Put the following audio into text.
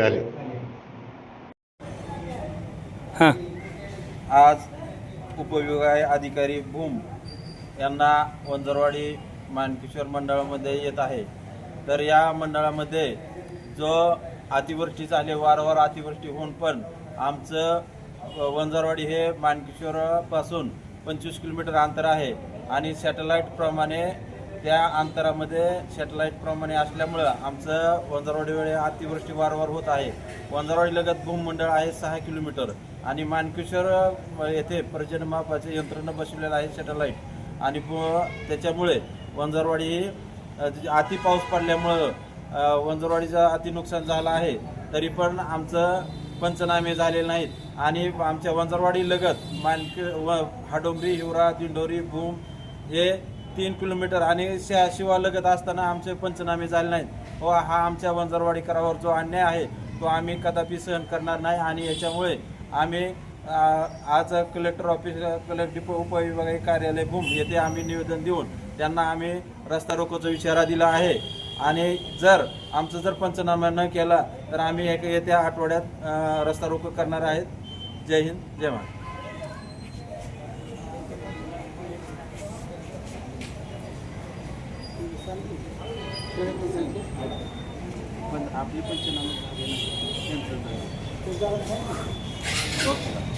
झाले आज उपविभागीय अधिकारी भूम यांना वंजरवाडी मानकेश्वर मंडळामध्ये येत आहे. तर या मंडळामध्ये जो अतिवृष्टी झाले वारंवार अतिवृष्टी होऊन पण आमचं वंजारवाडी हे मानकेश्वरपासून पंचवीस किलोमीटर अंतर आहे. आणि सॅटेलाईटप्रमाणे त्या अंतरामध्ये सॅटेलाईटप्रमाणे असल्यामुळं आमचं वंजरवाडी वेळे अतिवृष्टी वारंवार होत आहे. वंजरवाडी लगत भूममंडळ आहे सहा किलोमीटर आणि मानकेश्वर येथे पर्जन्यमापाचे यंत्रणा बसवलेलं आहे सॅटेलाईट आणि त्याच्यामुळे वंजरवाडी अति पाऊस पडल्यामुळं वंजरवाडीचं अति नुकसान झालं आहे. तरी पण आमचं पंचनामे झालेले नाहीत. आणि आमच्या वंजरवाडी लगत मानके व हाडोंबरी हिवरा दिंडोरी भूम हे तीन किलोमीटर आणि शा शिवा लगत असताना आमचे पंचनामे झाले नाहीत. व हा आमच्या वंजरवाडीकरावर जो अन्याय आहे तो आम्ही कदापि सहन करणार नाही आणि याच्यामुळे आम्ही आज कलेक्टर ऑफिस कलेक्टर डिपो उपविभागीय कार्यालय भूम येथे आम्ही निवेदन देऊन त्यांना आम्ही रस्ता रोकोचा इशारा दिला आहे. आणि जर आमचं जर पंचनामा न केला तर आम्ही एक येत्या आठवड्यात रस्ता रोको करणार आहेत. जय हिंद जय महाराष्ट्र. पण आपली पंचनामे झाले नाही. ओके बरं